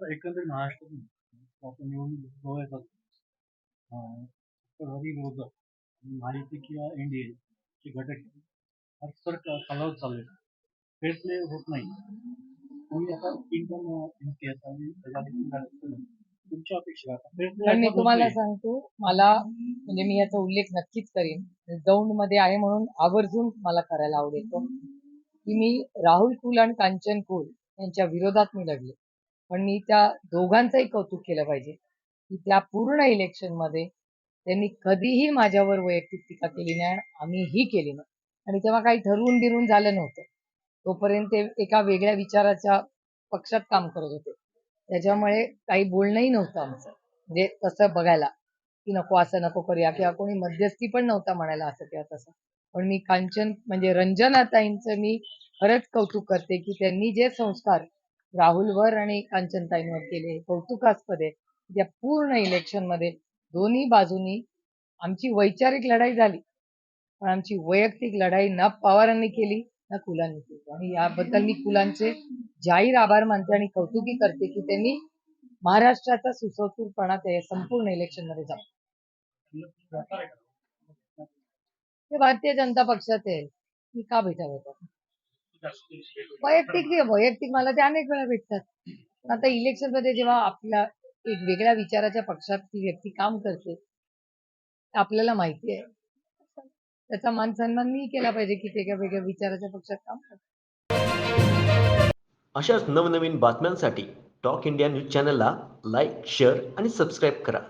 एकंदरीत महाराष्ट्रातून आपण निवडणूक जवळ अं, राष्ट्रवादी विरोधात महायुती किंवा एनडीए चे घटक अक्सर कालावध चालू आहे. फेरप्ले होत नाही. तुम्ही आता आणि तुमच्या अपेक्षा आता मी आता तुम्हाला. सांगतो मला म्हणजे मी याचा उल्लेख नक्कीच करीन. दौंडमध्ये आहे म्हणून आवर्जून मला करायला आवडेल. की मी राहुल कुल आणि कांचन कुल यांच्या विरोधात मी लढले. पण मी त्या दोघांचंही कौतुक केलं पाहिजे की त्या पूर्ण इलेक्शनमध्ये त्यांनी कधीही माझ्यावर वैयक्तिक टीका केली नाही आणि आम्हीही केली नाही. आणि तेव्हा काही ठरवून बिरून झालं नव्हतं. तोपर्यंत ते एका वेगळ्या विचाराच्या पक्षात काम करत होते. त्याच्यामुळे काही बोलणंही नव्हतं आमचं. म्हणजे तसं बघायला की नको असं नको करूया किंवा कोणी मध्यस्थी पण नव्हता म्हणायला असं किंवा तसं. पण मी कांचन म्हणजे रंजनाताईंचं मी खरंच कौतुक करते की त्यांनी जे संस्कार राहुलवर आणि कांचनताईंवर केले कौतुकास्पद. आहे त्या पूर्ण इलेक्शनमध्ये दोन्ही बाजूनी आमची वैचारिक लढाई झाली. पण आमची वैयक्तिक लढाई ना पवारांनी केली ना कुलांनी केली. आणि याबद्दल मी कुलांचे जाहीर आभार मानते आणि कौतुकी करते की त्यांनी महाराष्ट्राचा सुसंस्कृतपणा त्या संपूर्ण इलेक्शनमध्ये जाऊ ते भारतीय जनता पक्षात आहे. मी का भेटावं वैयक्तिक वैयक्तिक मला ते अनेक वेळा भेटतात. आता इलेक्शनमध्ये जेव्हा आपल्या एक वेगळ्या विचाराच्या पक्षात ती व्यक्ती काम करते आपल्याला माहिती आहे. त्याचा मान सन्मान मी केला पाहिजे की ते एका वेगळ्या विचाराच्या पक्षात काम करते. अशाच नवनवीन बातम्यांसाठी टॉक इंडिया न्यूज चॅनलला लाईक शेअर आणि सबस्क्राईब करा.